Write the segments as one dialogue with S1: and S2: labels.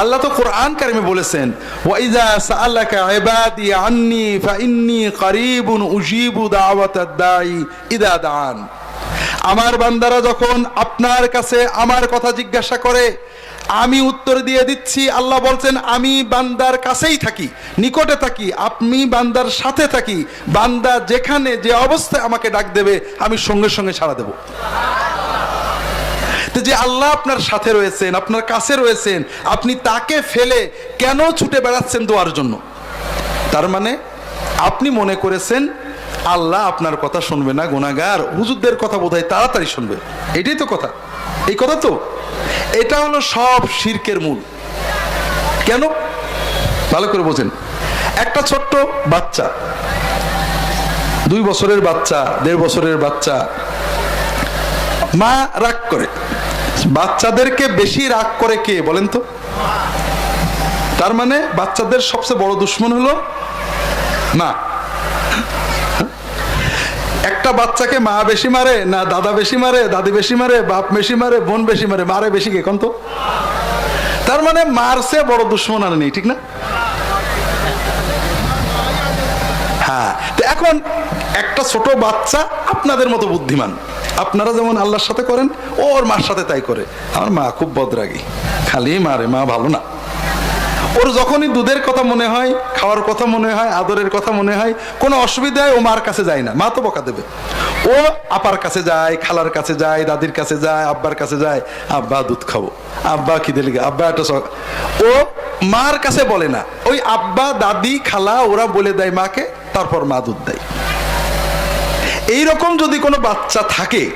S1: আল্লাহ তো কোরআন কারিমে বলেছেন ওয়াইজা সাআলাকা ইবাদি আন্নি ফাইন্নি করিবুন উজিবু দাওয়াতাদ দাই ইদা দান আমার বান্দারা যখন আপনার কাছে আমার কথা জিজ্ঞাসা করে, আমি উত্তর দিয়ে দিচ্ছি, আল্লাহ বলছেন, আমি বান্দার কাছেই থাকি, নিকটে থাকি, আপনি বান্দার সাথে থাকি, বান্দা যেখানে যে অবস্থায় আমাকে ডাক দেবে, আমি সঙ্গে সঙ্গে সাড়া দেব। যে আল্লাহ আপনার সাথে রয়েছেন, আপনার কাছে রয়েছেন, আপনি তাকে ফেলে কেন ছুটে বেড়াচ্ছেন দোয়ার জন্য? তার মানে আপনি মনে করেছেন আল্লাহ আপনার কথা শুনবে না গুনাগার হুজুরদের কথা বোধহয় তাড়াতাড়ি শুনবে। এটাই তো কথা। এই কথা তো? এটা হলো সব শিরকের মূল। কেন? ভালো করে বোঝেন। একটা ছোট্ট বাচ্চা, দুই বছরের বাচ্চা, দেড় বছরের বাচ্চা, মা রাগ করে। বাচ্চাদেরকে বেশি রাগ করে কে, বলেন তো? তার মানে বাচ্চাদের সবচেয়ে বড় দুশ্মন হলো মা। একটা বাচ্চাকে মা বেশি মারে, না দাদা বেশি মারে, দাদি বেশি মারে, বাপ বেশি মারে, বোন বেশি মারে মারে বেশি কে তো? তার মানে মারছে বড় দুশ্মন আর নেই, ঠিক না? হ্যাঁ তো এখন একটা ছোট বাচ্চা আপনাদের মতো বুদ্ধিমান। আপনারা যেমন আল্লাহর সাথে করেন ওর মার সাথে তাই করে। আমার মা খুব বদরাগী। খালি মারে, মা ভালো না। ওর যখনই দুধের কথা মনে হয়, খাওয়ার কথা মনে হয়, আদরের কথা মনে হয়, কোনো অসুবিধায় ও মার কাছে যায় না। মা তো বকা দেবে। ও আপার কাছে যায়, খালার কাছে যায়, দাদির কাছে যায়, আব্বার কাছে যায়, আব্বা দুধ খাব, আব্বা খিদে লেগে, আব্বা একটা ও মার কাছে বলে না। ওই আব্বা, দাদি, খালা, ওরা বলে দেয় মাকে, তারপর মা দুধ দেয়। এইরকম যদি কোনো বাচ্চা থাকে,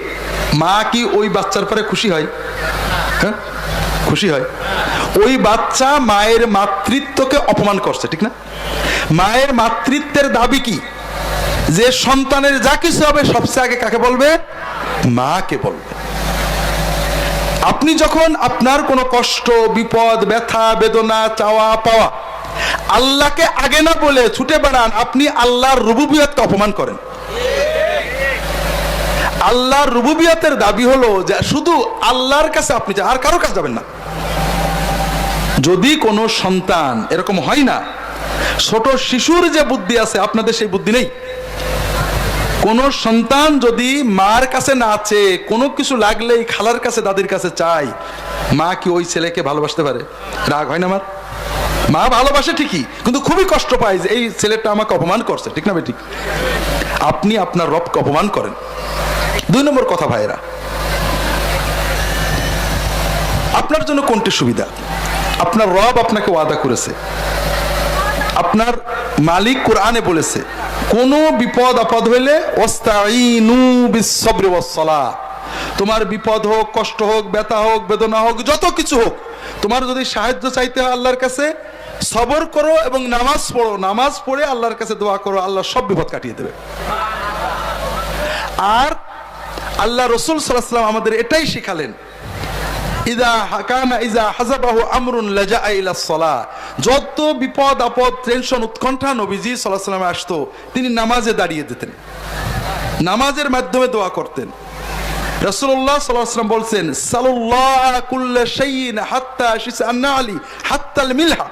S1: মা কি ওই বাচ্চার পরে খুশি হয়? হ্যাঁ? খুশি হয়? ওই বাচ্চা মায়ের মাতৃত্বকে অপমান করছে, ঠিক না? মায়ের মাতৃত্বের দাবি কি? যে সন্তানের যা কিছু হবে, সবচেয়ে আগে কাকে বলবে? মাকে বলবে। আপনি যখন আপনার কোনো কষ্ট, বিপদ, ব্যথা, বেদনা, চাওয়া, পাওয়া, আল্লাহকে আগে না বলে ছুটে বেড়ান, আপনি আল্লাহর রুবুবিয়তকে অপমান করেন। আল্লাহর রুবুবিয়াতের দাবি হলো যে শুধু আল্লাহর কাছে আপনি আর কারও কাছে যাবেন না। যদি কোনো সন্তান এরকম হয় না, ছোট শিশুর যে বুদ্ধি আছে, আপনাদের সেই বুদ্ধি নেই। কোন সন্তান যদি মার কাছে না আছে কোনো কিছু লাগলেই খালার কাছে, দাদির কাছে চায়, মা কি ওই ছেলেকে ভালোবাসতে পারে? রাগ হয় না আমার মা ভালোবাসে ঠিকই, কিন্তু খুবই কষ্ট পায় যে এই ছেলেটা আমাকে অপমান করছে, ঠিক না ঠিক আপনি আপনার রবকে অপমান করেন। দুই নম্বর কথা ভাইয়েরা, আপনার জন্য কোনটি সুবিধা? আপনার রব আপনাকে ওয়াদা করেছে। আপনার মালিক কোরআনে বলেছে, কোনো বিপদ আপদ হইলে তোমার বিপদ হোক, কষ্ট হোক, ব্যথা হোক, বেদনা হোক, যত কিছু হোক, তোমার যদি সাহায্য চাইতে হয় আল্লাহর কাছে, সবর করো এবং নামাজ পড়ো, নামাজ পড়ে আল্লাহর কাছে দোয়া করো, আল্লাহ সব বিপদ কাটিয়ে দেবে। আর আল্লাহ রসুল সাল্লাম আমাদের এটাই শিখালেন। ইদা হাকানা, ইজা হাজাবাহু আমরুন লাজা ইলা সলা যত বিপদ, আপদ টেনশন উৎকণ্ঠা নবীজি সাল্লাহ সাল্লামে আসতো, তিনি নামাজে দাঁড়িয়ে দিতেন। নামাজের মাধ্যমে দোয়া করতেন। রসুল্লাহ সাল্লাম বলছেন সাল্লাহ কুল্লা শাইইন হাত্তা শিসআন্না আলী হাত্তাল মিলহা।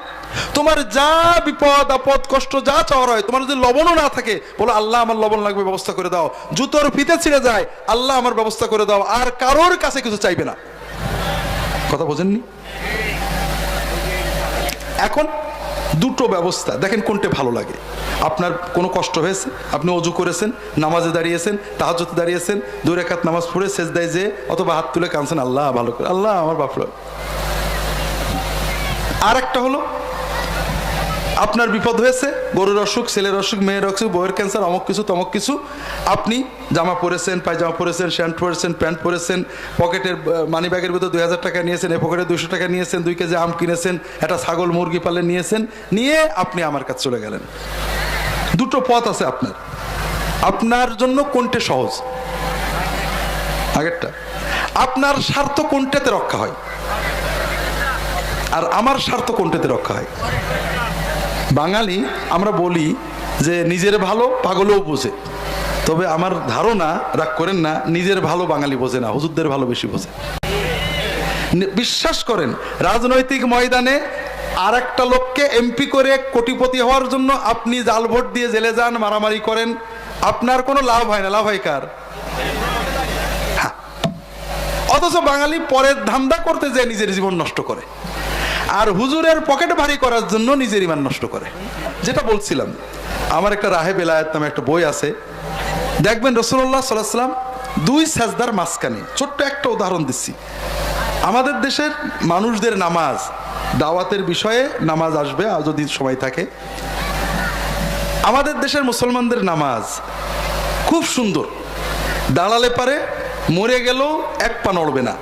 S1: তোমার যা বিপদ, আপদ, কষ্ট, যা চাওয়ার হয়, তোমার যদি লবণও না থাকে, বলো, আল্লাহ আমার লবণ লাগবে, ব্যবস্থা করে দাও। জুতোর ফিতে ছিঁড়ে যায়, আল্লাহ আমার ব্যবস্থা করে দাও। আর কারোর কাছে কিছু চাইবে না। কথা বোঝেননি? এখন দুটো ব্যবস্থা, দেখেন কোনটা ভালো লাগে। আপনার কোনো কষ্ট হয়েছে? আপনি অজু করেছেন, নামাজে দাঁড়িয়েছেন তাহাজতে দাঁড়িয়েছেন, দুই রেখাত নামাজ পড়ে শেষ দেয় যে অথবা হাত তুলে কাঁদছেন, আল্লাহ, ভালো করে, আল্লাহ আমার বাপরা আর একটা হলো আপনার বিপদ হয়েছে, গরুর অসুখ, ছেলের অসুখ, মেয়ের অসুখ বইয়ের ক্যান্সার অমুক কিছু, তমক কিছু, আপনি জামা পরেছেন, পায়জামা পরেছেন শ্যান্ট পরেছেন প্যান্ট পরেছেন, পকেটের মানি ব্যাগের ভিতরে দুই হাজার টাকা নিয়েছেন এ পকেটে দুশো টাকা নিয়েছেন, দুই কেজি আম কিনেছেন, একটা ছাগল মুরগি পালে নিয়েছেন, নিয়ে আপনি আমার কাছে চলে গেলেন। দুটো পথ আছে আপনার। আপনার জন্য কোনটা সহজ? আগেরটা। আপনার স্বার্থ কোনটাতে রক্ষা হয়? আর আমার স্বার্থ কোনটাতে রক্ষা হয়? বাঙালি, আমরা বলি যে নিজের ভালো পাগলও বোঝে। তবে আমার ধারণা, রাগ করেন না, নিজের ভালো বাঙালি বোঝে না, হুজুরদের ভালো বেশি বোঝে। বিশ্বাস করেন, রাজনৈতিক ময়দানে আর একটা লোককে এমপি করে কোটিপতি হওয়ার জন্য আপনি জাল ভোট দিয়ে জেলে যান, মারামারি করেন, আপনার কোনো লাভ হয় না, লাভ হয় কার? হ্যাঁ। অথচ বাঙালি পরের ধান্দা করতে যে নিজের জীবন নষ্ট করে। আর হুজুরের পকেট ভারী করার জন্য নিজের ইমান নষ্ট করে। যেটা বলছিলাম, আমার একটা রাহে বেলায়েত নামে একটা বই আছে। দেখবেন রসুল্লাহ সাল্লাম দুই সাজদার মাঝখানে, ছোট্ট একটা উদাহরণ দিচ্ছি। আমাদের দেশের মানুষদের নামাজ, দাওয়াতের বিষয়ে নামাজ আসবে, আর যদি সময় থাকে। আমাদের দেশের মুসলমানদের নামাজ খুব সুন্দর। দাঁড়ালে পারে, মরে গেলেও এক পা নড়বে না।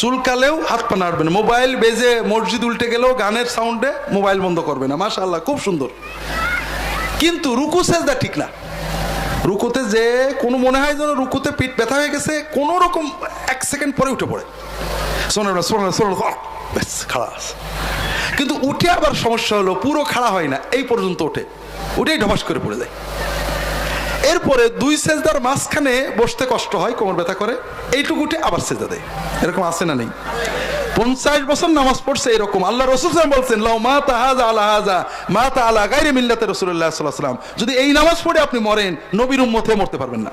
S1: চুলকালেও হাত পা নাড়বে না। মোবাইল বেজে মসজিদ উল্টে গেলেও গানের সাউন্ডে মোবাইল বন্ধ করবে না। মাশাআল্লাহ, খুব সুন্দর। কিন্তু রুকু সেজদা ঠিক না। রুকুতে যে কোনো মনে হয় যেন রুকুতে পিঠ ব্যথা হয়ে গেছে, কোনো রকম এক সেকেন্ড পরে উঠে পড়ে। শোনো না শোনো না ব্যাস, খাড়া কিন্তু উঠে আবার সমস্যা হলো, পুরো খাড়া হয় না, এই পর্যন্ত ওঠে। উঠেই ঢবাস করে পড়ে যায়। এরপরে দুই সেজদার মাঝখানে বসতে কষ্ট হয়, কোমর ব্যথা করে। এইটুকু উঠে আবার সেজদা দেয়। এরকম আছে না নেই? পঞ্চাশ বছর নামাজ পড়ছে এরকম। আল্লাহ রসুল বলছেন, লাউ মা তাহাজা আলা হাজা, মা তা আলা গাইরে মিল্লাতে রসুল্লাহ সাল্লাহ সাল্লাম। যদি এই নামাজ পড়ে আপনি মরেন, নবীর উম্মতে মরতে পারবেন না।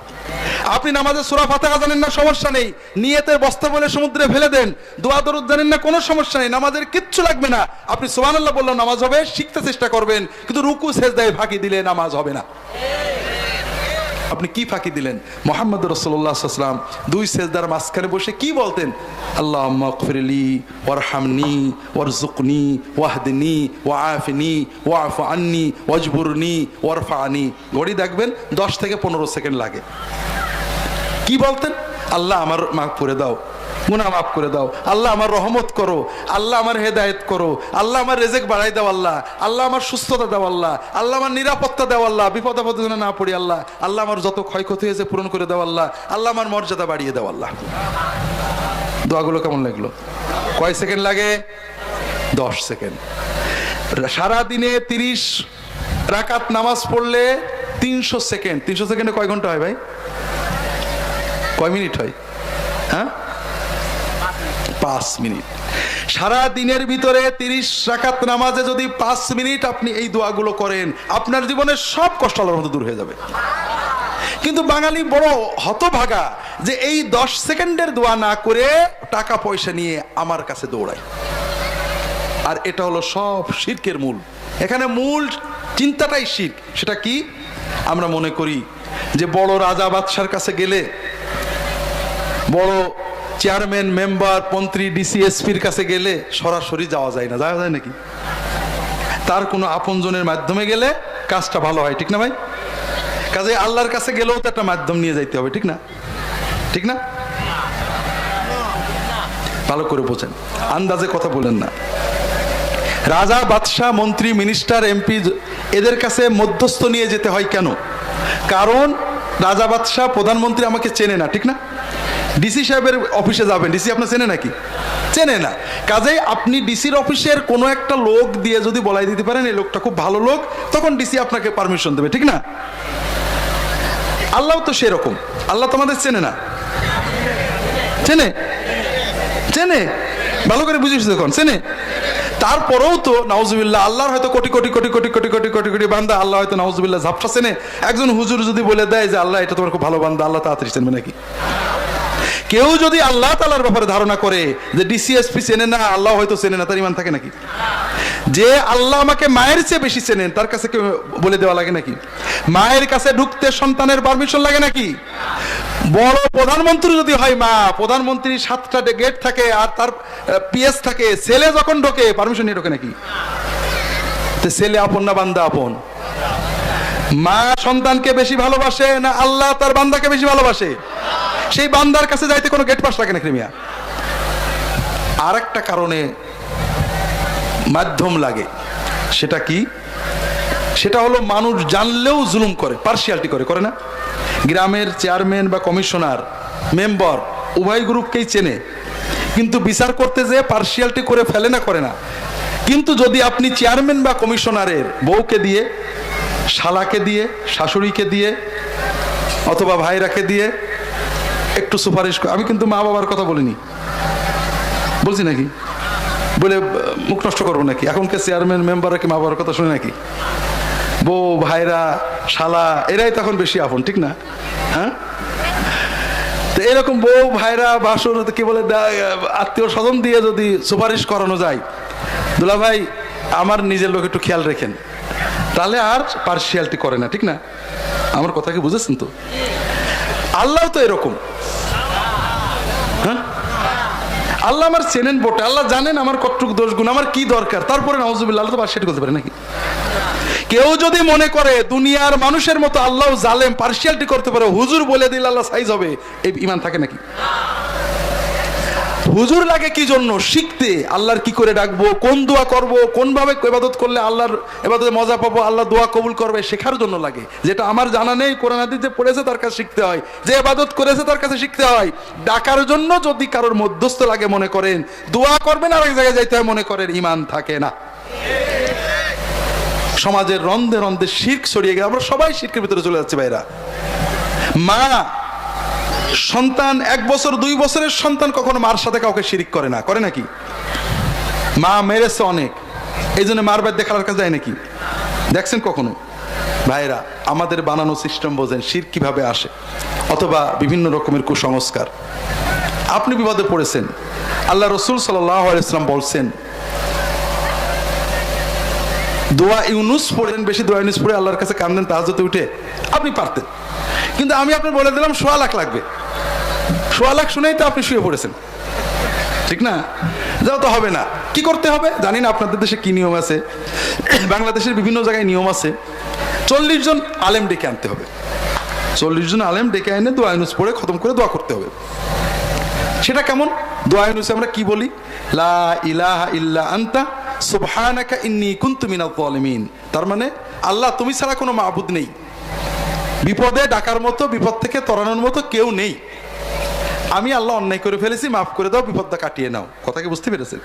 S1: আপনি নামাজের সুরা ফাতাহা জানেন না, সমস্যা নেই। নিয়তের বস্তা বলে সমুদ্রে ফেলে দেন। দোয়া দরুদ জানেন না, কোনো সমস্যা নেই। নামাজের কিচ্ছু লাগবে না। আপনি সুবহানাল্লাহ বললেও নামাজ হবে, শিখতে চেষ্টা করবেন। কিন্তু রুকু, সেজদায় ফাঁকি দিলে নামাজ হবে না। আপনি কি ফাঁকি দিলেন? মোহাম্মদ রসোল্লাহাম দুই সেজদার মাঝখানে বসে কি বলতেন? আল্লাহ মকফিরলি ওয়ারহামনি ওয়ারজুকনি ওয়াহদিনী ওয়াফিনি ওয়াফ আন্নি ওয়াজবুরনি ওর আনি ঘড়ি দেখবেন দশ থেকে পনেরো সেকেন্ড লাগে। কি বলতেন? আল্লাহ আমার মাফ করে দাও। গুনা মাফ করে দাও। আল্লাহ আমার রহমত করো, আল্লাহ আমার হেদায়েত করো, আল্লাহ আমার রেজেক বাড়াই দাও আল্লাহ আল্লাহ আমার সুস্থতা দাও আল্লাহ আল্লাহ আমার নিরাপত্তা দেও আল্লাহ, বিপদ আপদে না পড়ি আল্লাহ আল্লাহ আমার যত ক্ষয়ক্ষতি হয়েছে পূরণ করে দাও আল্লাহ আল্লাহ আমার মর্যাদা বাড়িয়ে দাও আল্লাহ। দোয়াগুলো কেমন লাগল? কয় সেকেন্ড লাগে? দশ সেকেন্ড। সারা দিনে তিরিশ রাকাত নামাজ পড়লে তিনশো সেকেন্ড, তিনশো সেকেন্ডে কয় ঘণ্টা হয় ভাই? কয় মিনিট হয়? হ্যাঁ? পাঁচ মিনিট। সারা দিনের ভিতরে তিরিশ রাকাত নামাজে যদি পাঁচ মিনিট আপনি এই দোয়াগুলো করেন, আপনার জীবনের সব কষ্ট আল্লাহর মতো দূর হয়ে যাবে। কিন্তু বাঙালি বড় হতভাগা যে এই দশ সেকেন্ডের দোয়া না করে টাকা পয়সা নিয়ে আমার কাছে দৌড়ায়। আর এটা হলো সব শির্কের মূল। এখানে মূল চিন্তাটাই শির্ক। সেটা কি? আমরা মনে করি যে বড় রাজা বাদশার কাছে গেলে বড় চেয়ারম্যান, মেম্বার, মন্ত্রী, ডিসিএসপির কাছে গেলে সরাসরি যাওয়া যায় না। যাওয়া যায় নাকি? তার কোনো আপনজনের মাধ্যমে গেলে কাজটা ভালো হয়, ঠিক না ভাই? কাজে আল্লাহর কাছে গেলেও তো একটা মাধ্যম নিয়ে যাইতে হবে, ঠিক না? ঠিক না? ভালো করে বোঝেন। আন্দাজে কথা বলেন না। রাজা, বাদশাহ, মন্ত্রী, মিনিস্টার, এমপি এদের কাছে মধ্যস্থ নিয়ে যেতে হয় কেন? কারণ রাজা, বাদশাহ প্রধানমন্ত্রী আমাকে চেনে না, ঠিক না? ডিসি সাহেবের অফিসে যাবেন। ডিসি আপনার চেনে নাকি? চেনে না। কাজেই আপনি ডিসির অফিসের কোনো একটা লোক দিয়ে যদি বলাই দিতে পারেন, এই লোকটা খুব ভালো লোক, তখন ডিসি আপনাকে পারমিশন দেবে, ঠিক না? আল্লাহ তো সেরকম। আল্লাহ তোমাদের চেনে না। চেনে? চেনে? ভালো করে বুঝিস দেখুন চেনে? তারপরেও তো, নাউজুবিল্লাহ, আল্লাহর হয়তো কোটি কোটি কোটি কোটি কোটি কোটি কোটি কোটি বান্দা, আল্লাহ হয়তো নাউজুবিল্লাহ ঝাপটা চেনে। একজন হুজুর যদি বলে দেয় যে, আল্লাহ, এটা তোমার খুব ভালো বান্দা, আল্লাহ তাড়াতাড়ি চেনবে নাকি? কেউ যদি আল্লাহ তালার ব্যাপারে ধারণা করে যে ডিসিএসপি চেনে না, আল্লাহ হয়তো চেনে না, তার ইমান থাকে নাকি? যে আল্লাহ আমাকে মায়ের চেয়ে বেশি চেনেন, তার কাছে কেউ বলে দেওয়া লাগে নাকি? মায়ের কাছে ঢুকতে সন্তানের পারমিশন লাগে নাকি? বড় প্রধানমন্ত্রী যদি হয়, মা, প্রধানমন্ত্রী সাতটা গেট থাকে আর তার পিএস থাকে, ছেলে যখন ঢোকে পারমিশন নিয়ে ঢোকে নাকি? ছেলে আপন না বান্দা আপন? মা সন্তানকে বেশি ভালোবাসে না আল্লাহ তার বান্দাকে বেশি ভালোবাসে? সেই বান্দার কাছে যাইতে কোনো গেট পাস লাগে না ক্রিমিয়া। আর একটা কারণে মাধ্যম লাগে। সেটা কি? সেটা হলো মানুষ জানলেও জুলুম করে পার্সিয়ালিটি করে করে না? গ্রামের চেয়ারম্যান বা কমিশনার মেম্বার উভয় গ্রুপকেই চেনে। কিন্তু বিচার করতে যেয়ে পার্সিয়ালিটি করে ফেলে না, করে না। কিন্তু যদি আপনি চেয়ারম্যান বা কমিশনারের বউকে দিয়ে, শালাকে দিয়ে, শাশুড়িকে দিয়ে, অথবা ভাইরাকে দিয়ে একটু সুপারিশ আমি কিন্তু মা বাবার কথা বলিনি। বলছি নাকি? বলে মুখ নষ্ট করব নাকি? এখনকার চেয়ারম্যান মেম্বাররা কি মা বাবার কথা শুনে নাকি? বউ, ভাইরা, শালা, এরাই তখন বেশি আপন, ঠিক না? হ্যাঁ? তো এরকম বউ, ভাইরা, বাসুর, কি বলে আত্মীয় স্বজন দিয়ে যদি সুপারিশ করানো যায়, দুলা ভাই, আমার নিজের লোক একটু খেয়াল রেখেন। তাহলে আর পার্সিয়ালিটি করে না, ঠিক না? আমার কথা কি বুঝেছেন তো? আল্লাহ তো এরকম হ্যাঁ আল্লাহ আমার চেনেন বটে, আল্লাহ জানেন আমার কতটুকু দোষ গুণ, আমার কি দরকার? তারপরে নওয়াজুবিল্লা আল্লাহ তো পার্সিয়েট করতে পারে নাকি? কেউ যদি মনে করে দুনিয়ার মানুষের মতো আল্লাহ জালেম পার্সিয়ালটি করতে পারে, হুজুর বলে দিল আল্লাহ সাইজ হবে এই ইমান থাকে নাকি? হুজুর লাগে কি জন্য? শিখতে। আল্লাহর কি করে ডাকবো? কোন দোয়া করব? কোন ভাবে ইবাদত করলে আল্লাহর এবাদতে মজা পাবো? আল্লাহ দোয়া কবুল করবে? শেখার জন্য লাগে। যেটা আমার জানা নেই, কোরআন যে পড়েছে তার কাছে শিখতে হয়। যে এবাদত করেছে তার কাছে শিখতে হয়। ডাকার জন্য যদি কারোর মধ্যস্থ লাগে মনে করেন, দোয়া করবেন আর এক জায়গায় যাইতে হয় মনে করেন ইমান থাকে না। সমাজের রন্ধে রন্ধে শির্ক ছড়িয়ে গেলে। আমরা সবাই শির্কের ভিতরে চলে যাচ্ছি ভাইরা। মা সন্তান এক বছর, দুই বছরের সন্তান কখনো মার সাথে কাউকে শিরিক করে না। করে নাকি? মা মেরেছে অনেক। এই জন্য মার বাদ দেখার কাছে যায় নাকি? দেখছেন কখনো? ভাইরা আমাদের বানানো সিস্টেম বোঝেন শির কীভাবে আসে, অথবা বিভিন্ন রকমের কুসংস্কার। আপনি বিপদে পড়েছেন। আল্লাহ রসুল সাল্লাহ ইসলাম বলছেন, দোয়া ইউনুস পড়েন, বেশি দোয়া ইউনুস পড়ে আল্লাহর কাছে কান্দেন তাহাজতে উঠে আপনি পারতেন। কিন্তু আমি আপনার বলে দিলাম, সোয়া লাখ লাগবে। সোয়া লাখ শুনেই তো আপনি শুয়ে পড়েছেন। ঠিক না? যাও তো হবে না। কি করতে হবে? জানি না আপনাদের দেশে কি নিয়ম আছে। বাংলাদেশের বিভিন্ন জায়গায় নিয়ম আছে। চল্লিশ জন আলেম ডেকে আনতে হবে। চল্লিশ জন আলেম ডেকে এনে দোয়া ইউনুস পড়ে খতম করে দোয়া করতে হবে। সেটা কেমন? দোয়া ইউনুসে আমরা কি বলি? লা ইলাহা ইল্লা আন্তা, সুবহানাকা ইন্নী কুনতু মিনাল জালিমিন তার মানে আল্লাহ তুমি ছাড়া কোনো মাবুদ নেই। বিপদে ডাকার মতো, বিপদ থেকে তরানোর মতো কেউ নেই। আমি আল্লাহ অন্যায় করে ফেলেছি, মাফ করে দাও, বিপদটা কাটিয়ে নাও। কথা কি বুঝতে পেরেছেন?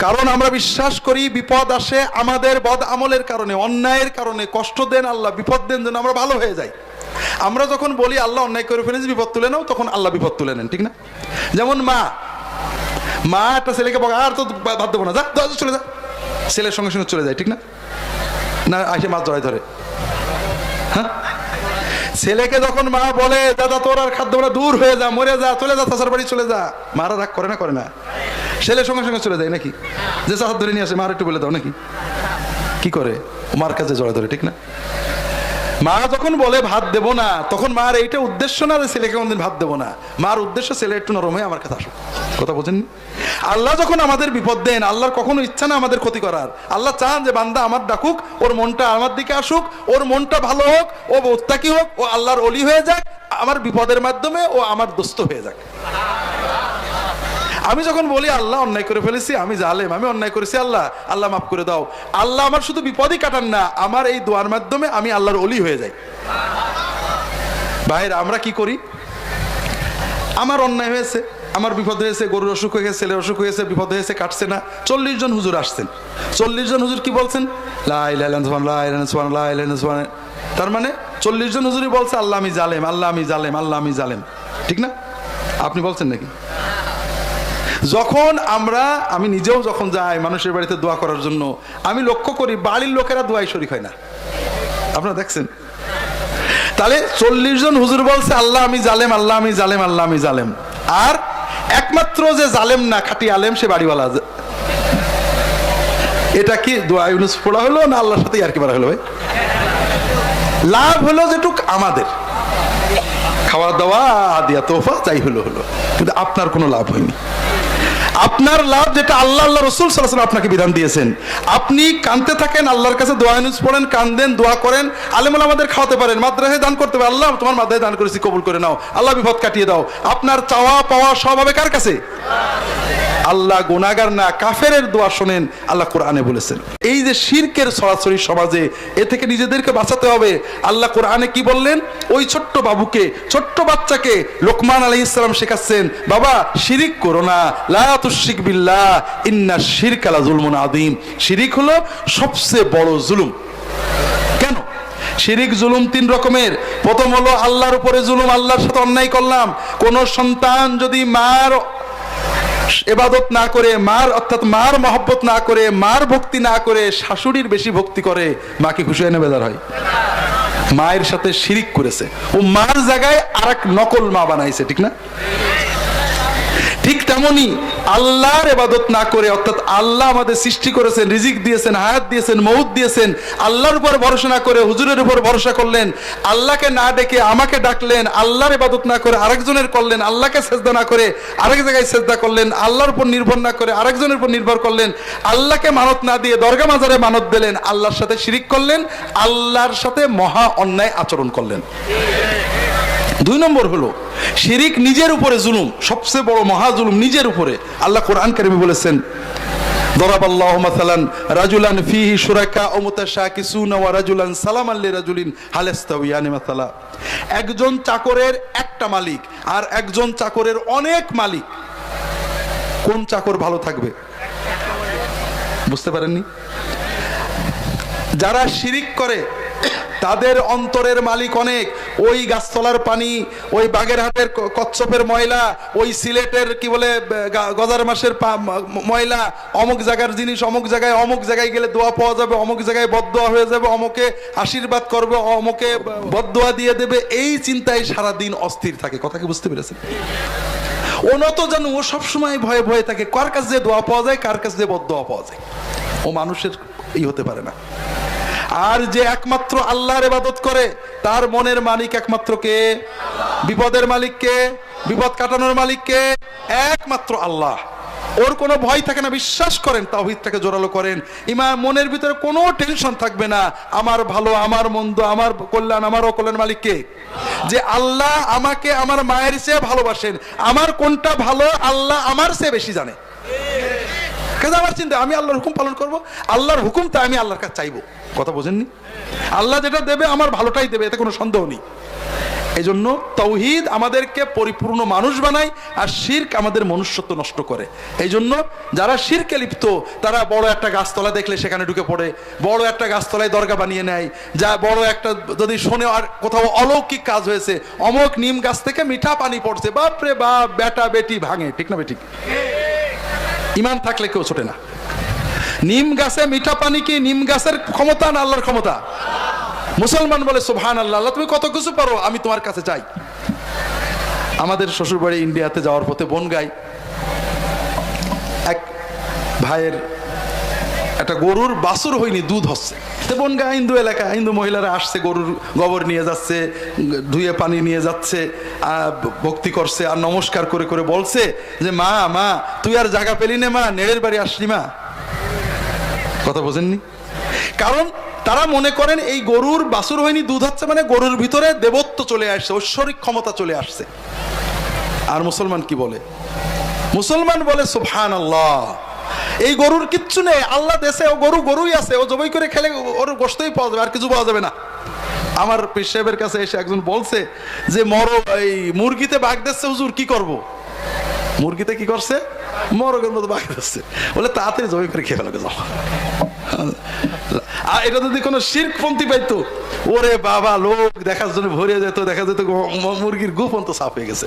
S1: কারণ আমরা বিশ্বাস করি, বিপদ আসে আমাদের বদ আমলের কারণে, অন্যায়ের কারণে, কষ্ট দেন আল্লাহ, বিপদ দেন যেন আমরা ভালো হয়ে যাই। আমরা যখন বলি, আল্লাহ অন্যায় করে ফেলেছি, বিপদ তুলে নাও, তখন আল্লাহ বিপদ তুলে নেন, ঠিক না? যেমন মা মা একটা ছেলেকে বলে, আর তো ভাত দেবো না, যা চলে যা। ছেলের সঙ্গে সঙ্গে চলে যায়, ঠিক না? না আসে মাছ জড়াই ধরে। হ্যাঁ? ছেলেকে যখন মা বলে, দাদা, তোর আর খাদ্য দূর হয়ে যা, মরে যা, চলে যা চাষার বাড়ি চলে যা। মারা রাগ করে না করে না। ছেলের সঙ্গে সঙ্গে চলে যায়, নাকি? যে চাষার ধরে নিয়ে আসে মার একটু বলে দাও, নাকি? কি করে? মার কাছে জড়া ধরে, ঠিক না? মা যখন বলে, ভাত দেবো না, তখন মার এইটা উদ্দেশ্য না যে ছেলেকে কোনদিন ভাত দেবো না। মার উদ্দেশ্য, ছেলে একটু নরম হয়ে আমার কাছে আসুক কথা বোঝেন আল্লাহ যখন আমাদের বিপদ দেন, আল্লাহর কখনো ইচ্ছা না আমাদের ক্ষতি করার। আল্লাহ চান যে বান্দা আমার ডাকুক, ওর মনটা আমার দিকে আসুক, ওর মনটা ভালো হোক, ও মোত্তাকি হোক, ও আল্লাহর অলি হয়ে যাক, আমার বিপদের মাধ্যমে ও আমার দোস্ত হয়ে যাক। আমি যখন বলি, আল্লাহ অন্যায় করে ফেলেছি, আমি জালেম, আমি অন্যায় করেছি, আল্লাহ আল্লাহ মাফ করে দাও। আল্লাহ আমার শুধু বিপদই কাটান না, আমার এই দোয়ার মাধ্যমে আমি আল্লাহর অলি হয়ে যাই। ভাইরা, আমরা কি করি? আমার অন্যায় হয়েছে, আমার বিপদ হয়েছে, গরুর অসুখ হয়ে গেছে ছেলের অসুখ হয়েছে, বিপদ হয়েছে, কাটছে না। চল্লিশ জন হুজুর আসছেন। চল্লিশ জন হুজুর কি বলছেন? তার মানে চল্লিশ জন হুজুরই বলছে, আল্লাহ আমি জালেম, আল্লাহ আমি জালেম, আল্লাহ আমি জালেম। ঠিক না? আপনি বলছেন নাকি? যখন আমরা, আমি নিজেও যখন যাই মানুষের বাড়িতে দোয়া করার জন্য, আমি লক্ষ্য করি বাড়ির লোকেরা দোয়াই শরিক হয় না। আপনারা দেখছেন? তাহলে চল্লিশ জন হুজুর বলছে, আল্লাহ আমি জালেম, আল্লাহ আমি জালেম, আল্লাহ আমি জালেম। আর একমাত্র যে জালেম না, খাটি আলেম, সে বাড়িওয়ালা এটা কি দোয়া ইউনুস পড়া হলো না আল্লাহর সাথে আর কি বলা হলো ভাই? লাভ হলো যেটুক আমাদের। খাওয়া দাওয়া দিয়া তোফা, যাই হলো হলো। কিন্তু আপনার কোনো লাভ হয়নি। আপনার লাভ যেটা আল্লাহ আল্লাহ রসুল সাল্লাহ আপনাকে বিধান দিয়েছেন। আপনি কানতে থাকেন, আল্লাহর কাছে দোয়া নিউজ পড়েন, কান্দেন, দোয়া করেন, আলেমুল আমাদের খাওয়াতে পারেন, মাদ্রাসায় দান করতে পারেন। আল্লাহ, তোমার মাদ্রাসায় দান করেছি, কবুল করে নাও। আল্লাহ, বিপদ কাটিয়ে দাও। আপনার চাওয়া পাওয়া সব হবে কার কাছে? আল্লাহ গুনাগার না, কাফেরের দোয়া শোনেন, আল্লাহ কোরআনে বলেছেন। এই যে শিরকের সরাসরি সমাজে, এ থেকে নিজেদেরকে বাঁচাতে হবে। আল্লাহ কোরআনে কি বললেন? ওই ছোট্ট বাবুকে, ছোট্ট বাচ্চাকে লোকমান আলী ইসলাম শেখাচ্ছেন, বাবা, শিরিক করো না। লা তুশরিক বিল্লাহ, ইন্না শিরক আলা জুলমুন আদিম শিরিক হলো সবচেয়ে বড় জুলুম। কেন? শিরিক জুলুম তিন রকমের। প্রথম হলো আল্লাহর উপরে জুলুম, আল্লাহর সাথে অন্যায় করলাম। কোন সন্তান যদি মার এবাদত না করে, মার, অর্থাৎ মার মহব্বত না করে, মার ভক্তি না করে শাশুড়ির বেশি ভক্তি করে, মাকে খুশি হয় না, বেজার হয়। মায়ের সাথে শিরিক করেছে। ও মার জায়গায় আর এক নকল মা বানাইছে, ঠিক না? ঠিক তেমনি আল্লাহর এবাদত না করে, অর্থাৎ আল্লাহ আমাদের সৃষ্টি করেছেন, রিজিক দিয়েছেন, হায়াত দিয়েছেন মৌত দিয়েছেন, আল্লাহর উপর ভরসা না করে, হুজুরের উপর ভরসা করলেন, আল্লাহকে না ডেকে আমাকে ডাকলেন, আল্লাহর এবাদত না করে আরেকজনের করলেন, আল্লাহকে সেজদা না করে আরেক জায়গায় সেজদা করলেন, আল্লাহর উপর নির্ভর না করে আরেকজনের উপর নির্ভর করলেন, আল্লাহকে মানত না দিয়ে দরগা মাজারে মানত দিলেন, আল্লাহর সাথে শিরিক করলেন, আল্লাহর সাথে মহা অন্যায় আচরণ করলেন। দুই নম্বর হলো শিরিক নিজের উপরে জুলুম সবচেয়ে বড় মহা জুলুম নিজের উপরে আল্লাহ কোরআন কারিমে বলেছেন ضرب الله مثلا رجلا فيه شركاء متشاكسون ورجلا سلاما لرجل هل يستويان مثلا একজন চাকরের একটা মালিক আর একজন চাকরের অনেক মালিক কোন চাকর ভালো থাকবে বুঝতে পারেননি যারা শিরিক করে তাদের অন্তরের মালিক অনেক। ওই গাছতলার পানি, ওই বাগেরহাটের কচ্ছপের ময়লা, ওই সিলেটের কি বলে গজার মাসের ময়লা। অমুক জায়গার জিনিস অমুক জায়গায় অমুক জায়গায় গেলে দোয়া পাওয়া যাবে, অমুক জায়গায় বদোয়া হয়ে যাবে, অমুকে আশীর্বাদ করবে, অমুকে বদদোয়া দিয়ে দেবে। এই চিন্তায় সারাদিন অস্থির থাকে। কথা কি বুঝতে পেরেছেন? ও নত যেন ও সবসময় ভয়ে ভয়ে থাকে, কার কাছে দোয়া পাওয়া যায়, কার কাছে যে বদদোয়া পাওয়া যায়? ও মানুষের ই হতে পারে না। আর যে একমাত্র আল্লাহর ইবাদত করে, তার মনের মালিক একমাত্র কে? বিপদের মালিক কে? বিপদ কাটানোর মালিক কে? একমাত্র আল্লাহ। ওর কোনো ভয় থাকে না, বিশ্বাস করেন, তাওহিদটাকে জোরালো করেন। ইমা মনের ভিতরে কোনো টেনশন থাকবে না। আমার ভালো, আমার মন্দ, আমার কল্যাণ, আমার অকল্যাণ মালিক কে? যে আল্লাহ আমাকে আমার মায়ের চেয়ে ভালোবাসেন। আমার কোনটা ভালো, আল্লাহ আমার চেয়ে বেশি জানে। কাজে আমার চিন্তা, আমি আল্লাহর হুকুম পালন করব, আল্লাহর হুকুমটা আমি আল্লাহর কাছে চাইব। কথা বোঝেননি? আল্লাহ যেটা দেবে, আমার ভালোটাই দেবে, এতে কোনো সন্দেহ নেই। এই জন্য তৌহিদ আমাদেরকে পরিপূর্ণ মানুষ বানায়, আর শির্ক আমাদের মনুষ্যত্ব নষ্ট করে। এই জন্য যারা শিরকে লিপ্ত, তারা বড় একটা গাছতলা দেখলে সেখানে ঢুকে পড়ে, বড় একটা গাছতলায় দরগা বানিয়ে নেয়, যা বড় একটা যদি শোনে আর কোথাও অলৌকিক কাজ হয়েছে অমক নিম গাছ থেকে মিঠা পানি পড়ছে, বাপরে বাপ, বেটা বেটি ভাঙে, ঠিক না বেঠিক? ইমান থাকলে কেউ ছোটে না। নিম গাছে মিঠা পানি কি নিম গাছের ক্ষমতা না আল্লাহর ক্ষমতা? মুসলমান বলে সুবহান আল্লাহ আল্লাহ তুমি কত কিছু পারো, আমি তোমার কাছে চাই। আমাদের শ্বশুরবাড়ি ইন্ডিয়াতে যাওয়ার পথে বনগাই এক ভাইয়ের একটা গরুর বাসুর হয়নি, দুধ হচ্ছে। তো বনগা হিন্দু এলাকা, হিন্দু মহিলারা আসছে, গরুর গোবর নিয়ে যাচ্ছে, ধুয়ে পানি নিয়ে যাচ্ছে ভক্তি করছে, আর নমস্কার করে করে বলছে যে, মা মা, তুই আর জায়গা পেলি না, মা, নেড়ের বাড়ি আসলি, মা। কথা বোঝেননি? কারণ তারা মনে করেন এই গরুর বাছুর হয়নি, দুধ হচ্ছে মানে গরুর ভিতরে দেবত্ব চলে আসছে, ঐশ্বরিক ক্ষমতা চলে আসছে। আর মুসলমান কি বলে? মুসলমান বলে সুবহান আল্লাহ এই গরুর কিচ্ছু নেই, আল্লাহ দেশে ও গরু গরুই আছে, ও জবই করে খেলে ওর গোস্তই পাওয়া যাবে, আর কিছু পাওয়া যাবে না। আমার পীর সাহেবের কাছে এসে একজন বলছে যে, মর, এই মুরগিতে বাঘ দিচ্ছে, হুজুর কি করব? মুরগিতে কি করছে? মরগের মতো বাঘ দিচ্ছে বলে, তাড়াতাড়ি জবাই করে খেয়ে ফেলে, যাও। আর এটা যদি কোনো শিরকপন্থী পাইতো, ওরে বাবা, লোক দেখার জন্য ভরে যেত, দেখা যেত গ- মুরগির গোপন্ত সাফ হয়ে গেছে।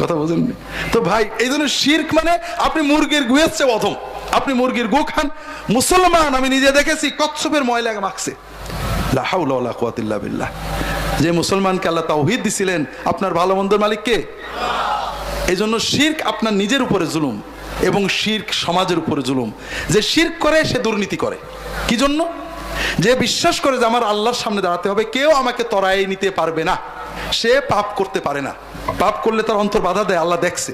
S1: কথা বুঝেননি তো ভাই, এই জন্য শির্ক মানে আপনি মুরগির গুয়েছে প্রথম আপনি মুরগির গু খান। মুসলমান, আমি নিজে দেখেছি, কচ্ছপের ময়লা মাখছে। যে মুসলমানকে আল্লাহ তাওহিদ দিছিলেন, আপনার ভালো মন্দের মালিক কে? এই জন্য শির্ক আপনার নিজের উপরে জুলুম এবং শির্ক সমাজের উপরে জুলুম। যে শির্ক করে, সে দুর্নীতি করে। কি জন্য যে বিশ্বাস করে যে আমার আল্লাহর সামনে দাঁড়াতে হবে, কেউ আমাকে তরাই নিতে পারবে না। সে পাপ করতে পারে না। পাপ করলে তার অন্তর বাধা দেয়, আল্লাহ দেখছে।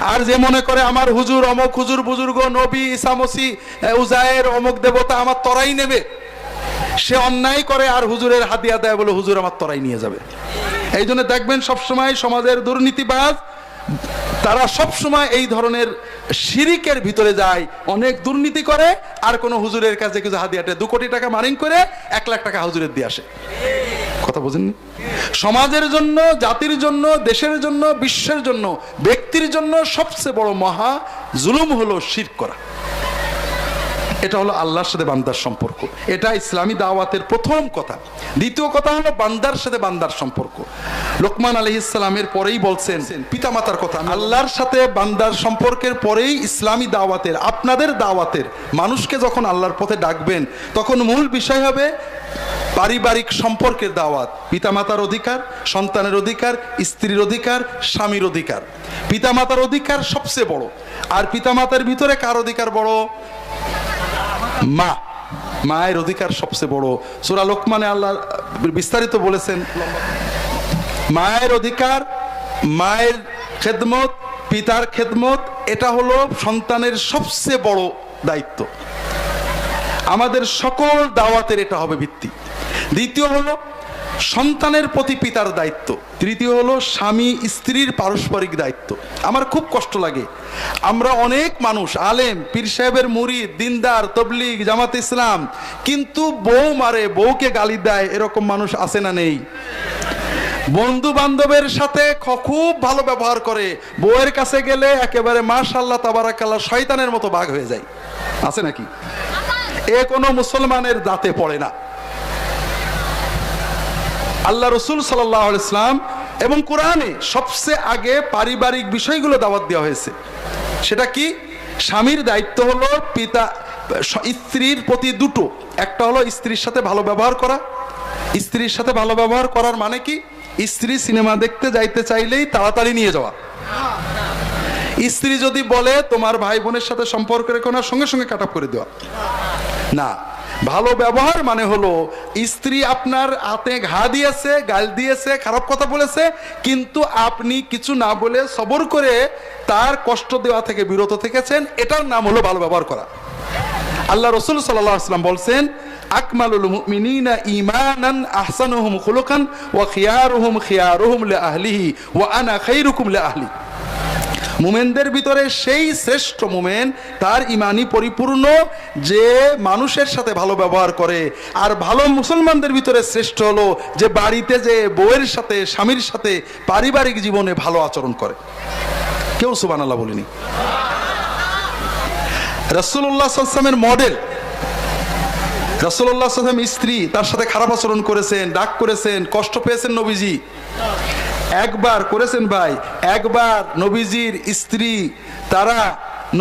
S1: আর যে মনে করে, আমার হুজুর, অমক হুজুর, বুজুর্গ, নবী ইসামসি উজায়ের অমক দেবতা আমার তরাই নেবে। সে অন্যায় করে আর হুজুরের হাতিয়া দেয় বলে হুজুর আমার তরাই নিয়ে যাবে। এই জন্য দেখবেন সবসময় সমাজের দুর্নীতিবাজ তারা সব সময় এই ধরনের শিরিকের ভিতরে যায়, অনেক দুর্নীতি করে, আর কোনো হুজুরের কাছে কিছু হাদিয়াটে দু কোটি টাকা মারিং করে, এক লাখ টাকা হুজুরের দিয়ে আসে। কথা বোঝেননি? সমাজের জন্য, জাতির জন্য, দেশের জন্য, বিশ্বের জন্য, ব্যক্তির জন্য সবচেয়ে বড় মহা জুলুম হলো শির করা। এটা হলো আল্লাহর সাথে বান্দার সম্পর্ক। এটা ইসলামী দাওয়াতের প্রথম কথা। দ্বিতীয় কথা হলো বান্দার সাথে বান্দার সম্পর্ক। লোকমান আলী ইসলামের পরেই বলছেন, পিতামাতার কথা আল্লাহর সাথে বান্দার সম্পর্কের পরেই ইসলামী দাওয়াতের, আপনাদের দাওয়াতের, মানুষকে যখন আল্লাহর পথে ডাকবেন, তখন মূল বিষয় হবে পারিবারিক সম্পর্কের দাওয়াত। পিতামাতার অধিকার, সন্তানের অধিকার, স্ত্রীর অধিকার, স্বামীর অধিকার। পিতামাতার অধিকার সবচেয়ে বড়। আর পিতামাতার ভিতরে কার অধিকার বড়? মা, মায়ের অধিকার সবচেয়ে বড়। সুরা লোকমানে আল্লাহ বিস্তারিত বলেছেন। মায়ের অধিকার, মায়ের খেদমত, পিতার খেদমত, এটা হলো সন্তানের সবচেয়ে বড় দায়িত্ব। আমাদের সকল দাওয়াতের এটা হবে ভিত্তি। দ্বিতীয় হলো সন্তানের প্রতি পিতার দায়িত্ব। তৃতীয় হলো স্বামী স্ত্রীর পারস্পরিক দায়িত্ব। আমার খুব কষ্ট লাগে। আমরা অনেক মানুষ, আলেম, পীর সাহেবের মুরিদ, দিনদার, তবলিগ, জামাত ইসলাম, কিন্তু বউ মারে, বউকে গালি দেয়, এরকম মানুষ আছে না নেই। বন্ধু বান্ধবের সাথে খুব ভালো ব্যবহার করে। বউয়ের কাছে গেলে একেবারে মাশাল্লাহ তাবারাকাল্লাহ, শয়তানের মতো বাঘ হয়ে যায়। আছে নাকি? এ কোনো মুসলমানের দাঁতে পড়ে না। আল্লাহ রসুল সাল্লাহ ইসলাম এবং কোরআনে সবচেয়ে আগে পারিবারিক বিষয়গুলো দাওয়াত দেওয়া হয়েছে। সেটা কি? স্বামীর দায়িত্ব হলো পিতা, স্ত্রীর প্রতি দুটো। একটা হলো স্ত্রীর সাথে ভালো ব্যবহার করা। স্ত্রীর সাথে ভালো ব্যবহার করার মানে কি? স্ত্রী সিনেমা দেখতে যাইতে চাইলেই তাড়াতাড়ি নিয়ে যাওয়া। স্ত্রী যদি বলে, তোমার ভাই বোনের সাথে সম্পর্ক রেখো না, সঙ্গে সঙ্গে কাট করে দেওয়া। না ভালো ব্যবহার মানে হলো, স্ত্রী আপনার হাতে ঘা দিয়েছে, গাল দিয়েছে, খারাপ কথা বলেছে, কিন্তু আপনি কিছু না বলে সবর করে তার কষ্ট দেওয়া থেকে বিরত থেকেছেন, এটার নাম হলো ভালো ব্যবহার করা। আল্লাহ রসুল সাল্লাহ আসলাম বলছেন, আকমালুল মুমিনিনা ঈমানান আহসানুহুম খুলুকান ওয়া খিয়ারুহুম খিয়ারুহুম লি আহলিহি ওয়া আনা খাইরুকুম লি আহলি। মুমেনদের ভিতরে সেই শ্রেষ্ঠ মোমেন, তার ইমানই পরিপূর্ণ, যে মানুষের সাথে ভালো ব্যবহার করে। আর ভালো মুসলমানদের ভিতরে শ্রেষ্ঠ হলো যে বাড়িতে যে বউয়ের সাথে, স্বামীর সাথে পারিবারিক জীবনে ভালো আচরণ করে। কেউ সুবান আল্লাহ বলিনি রসুল্লাহ সাল্লামের মডেল রসুল্লাহ সাল্লাম স্ত্রী তার সাথে খারাপ আচরণ করেছেন ডাক করেছেন, কষ্ট পেয়েছেন নবীজি। একবার করেছেন ভাই, একবার নবীজির স্ত্রী, তারা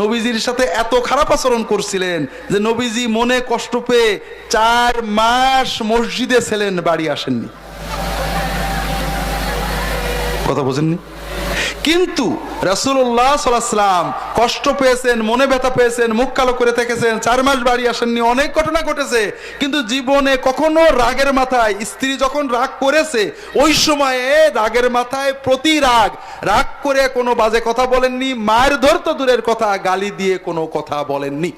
S1: নবীজির সাথে এত খারাপ আচরণ করছিলেন যে নবীজি মনে কষ্ট পেয়ে চার মাস মসজিদে ছিলেন, বাড়ি আসেননি। কথা বোঝেননি? কিন্তু রাসুল্লাহ সাল্লাম কষ্ট পেয়েছেন, মনে ব্যথা পেয়েছেন, মুখ কালো করে থেকেছেন, চার মাস বাড়ি আসেননি, অনেক ঘটনা ঘটেছে। কিন্তু জীবনে কখনো রাগের মাথায়, স্ত্রী যখন রাগ করেছে, ওই সময়ে রাগের মাথায় প্রতি রাগ রাগ করে কোনো বাজে কথা বলেননি, মায়ের ধরতো দূরের কথা, গালি দিয়ে কোনো কথা বলেননি।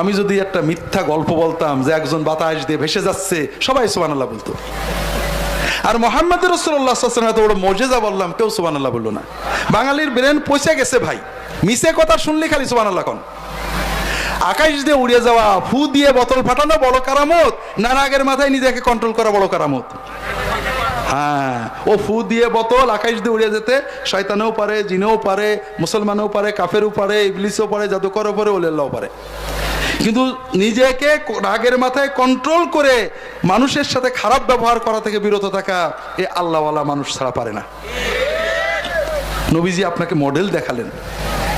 S1: আমি যদি একটা মিথ্যা গল্প বলতাম যে একজন বাতাস দিয়ে ভেসে যাচ্ছে, সবাই সুবহানাল্লাহ বলতো। আর মোহাম্মদ রসুল্লাহ এত বড় মজেজা বললাম, কেউ সুবান আল্লাহ বলল না। বাঙালির ব্রেন পয়সা গেছে ভাই। মিশে কথা শুনলি খালি সুবান আল্লাহ কন। আকাশ দিয়ে উড়ে যাওয়া, ফু দিয়ে বোতল ফাটানো বড় কারামত না রাগের মাথায় নিজেকে কন্ট্রোল করা বড় কারামত। হ্যাঁ ও ফু দিয়ে বোতল, আকাশ দিয়ে উড়ে যেতে, শয়তানেও পারে, জিনেও পারে, মুসলমানও পারে, কাফেরও পারে, ইবলিসও পারে, জাদুকরও পারে ওলেল্লাও পারে। কিন্তু নিজেকে রাগের মাথায় কন্ট্রোল করে মানুষের সাথে খারাপ ব্যবহার করা থেকে বিরত থাকা এ আল্লাহওয়ালা মানুষ ছাড়া পারে না। নবীজি আপনাকে মডেল দেখালেন।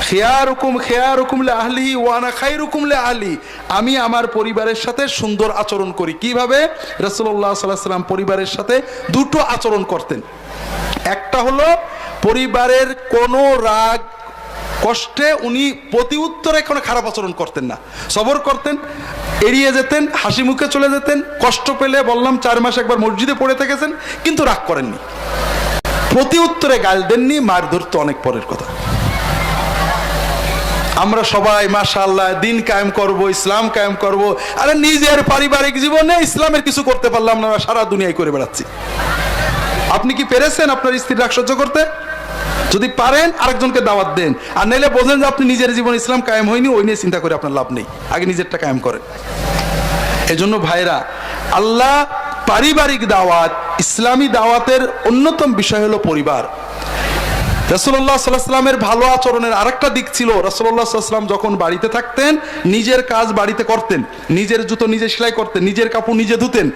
S1: খেয়ার হুকুম খেয়ার হুকুমলে আহলি ওয়ানা খাই হুকুমলে আহলি। আমি আমার পরিবারের সাথে সুন্দর আচরণ করি। কীভাবে? রসুল্লাহ সাল্লাহ সাল্লাম পরিবারের সাথে দুটো আচরণ করতেন। একটা হলো পরিবারের কোনো রাগ কষ্টে উনি প্রতি উত্তরে কোনো খারাপ আচরণ করতেন না। সবর করতেন, এড়িয়ে যেতেন, হাসি মুখে চলে যেতেন, কষ্ট পেলে বললাম চার মাস একবার মসজিদে পড়ে থেকেছেন, কিন্তু রাগ করেননি। প্রতি উত্তরে গাল দেননি, মার ধরতো অনেক পরের কথা। আমরা সবাই, মাশাআল্লাহ, দিন কায়েম করব, ইসলাম কায়েম করব। আরে নিজের পারিবারিক জীবনে ইসলামের কিছু করতে পারলাম না সারা দুনিয়ায় করে বেড়াচ্ছি। আপনি কি পেরেছেন আপনার স্ত্রীর রাগ সহ্য করতে? যদি পারেন, আরেকজনকে দাওয়াত দেন। আর নাইলে বোঝেন যে আপনি নিজের জীবন ইসলাম কায়েম হয়নি, ওই নিয়ে চিন্তা করে আপনার লাভ নেই। আগে নিজেরটা কায়েম করেন। এজন্য ভাইরা আল্লাহ পারিবারিক দাওয়াত, ইসলামী দাওয়াতের অন্যতম বিষয় হলো পরিবার। রসল্লাহ সাল্লাহামের ভালো আচরণের আরেকটা দিক ছিল রসল্লাহ সাল্লাম যখন বাড়িতে থাকতেন, নিজের কাজ বাড়িতে করতেন, নিজের জুতো নিজে সেলাই করতেন, নিজের কাপড় নিজে ধুতেন,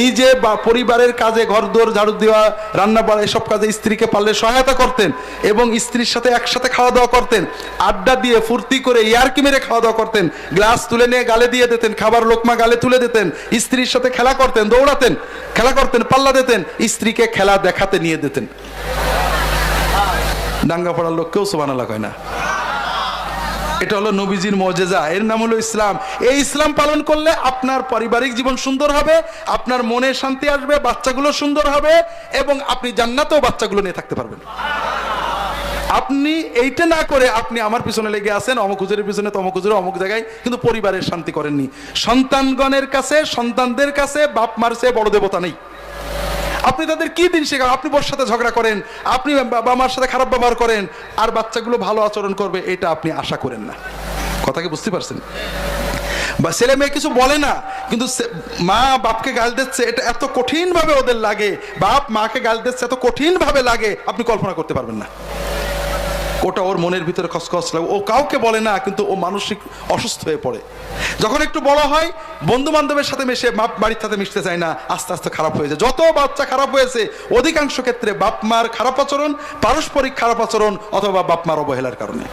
S1: নিজে বা পরিবারের কাজে ঘর দোর ঝাড়ু দেওয়া, রান্না বাড়া, এসব কাজে স্ত্রীকে পারলে সহায়তা করতেন এবং স্ত্রীর সাথে একসাথে খাওয়া দাওয়া করতেন, আড্ডা দিয়ে ফুর্তি করে ইয়ারকি মেরে খাওয়া দাওয়া করতেন, গ্লাস তুলে নিয়ে গালে দিয়ে দিতেন, খাবার লোকমা গালে তুলে দিতেন, স্ত্রীর সাথে খেলা করতেন, দৌড়াতেন, খেলা করতেন, পাল্লা দিতেন, স্ত্রীকে খেলা দেখাতে নিয়ে দিতেন। ডাঙ্গা পড়ার লোক কেউ সোবানালা কয় না। এটা হলো নবীজির মজেজা এর নাম হলো ইসলাম। এই ইসলাম পালন করলে আপনার পারিবারিক জীবন সুন্দর হবে, আপনার মনে শান্তি আসবে, বাচ্চাগুলো সুন্দর হবে, এবং আপনি জান্নাতেও বাচ্চাগুলো নিয়ে থাকতে পারবেন। আপনি এইটা না করে আপনি আমার পিছনে লেগে আছেন, অমুক হুজুরের পিছনে, তমুক হুজুরের অমুক জায়গায়, কিন্তু পরিবারের শান্তি করেননি। সন্তানগণের কাছে, সন্তানদের কাছে বাপ মার চেয়ে বড় দেবতা নেই। আপনি তাদের কি দিন শেখান? আপনি বর সাথে ঝগড়া করেন, আপনি বাবা মার সাথে খারাপ ব্যবহার করেন, আর বাচ্চাগুলো ভালো আচরণ করবে, এটা আপনি আশা করেন না। কথা কি বুঝতে পারছেন? বা ছেলে মেয়ে কিছু বলে না, কিন্তু মা বাপকে গাল দিচ্ছে, এটা এত কঠিনভাবে ওদের লাগে। বাপ মাকে গাল দিচ্ছে, এত কঠিনভাবে লাগে, আপনি কল্পনা করতে পারবেন না। ওটা ওর মনের ভিতরে খসখস লাগে। ও কাউকে বলে না, কিন্তু ও মানসিক অসুস্থ হয়ে পড়ে। যখন একটু বড় হয় বন্ধু বান্ধবের সাথে মিশে বাপ বাড়ির সাথে মিশতে চায় না, আস্তে আস্তে খারাপ হয়ে যায়। যত বাচ্চা খারাপ হয়েছে, অধিকাংশ ক্ষেত্রে বাপ মার খারাপ আচরণ, পারস্পরিক খারাপ আচরণ অথবা বাপ মার অবহেলার কারণে।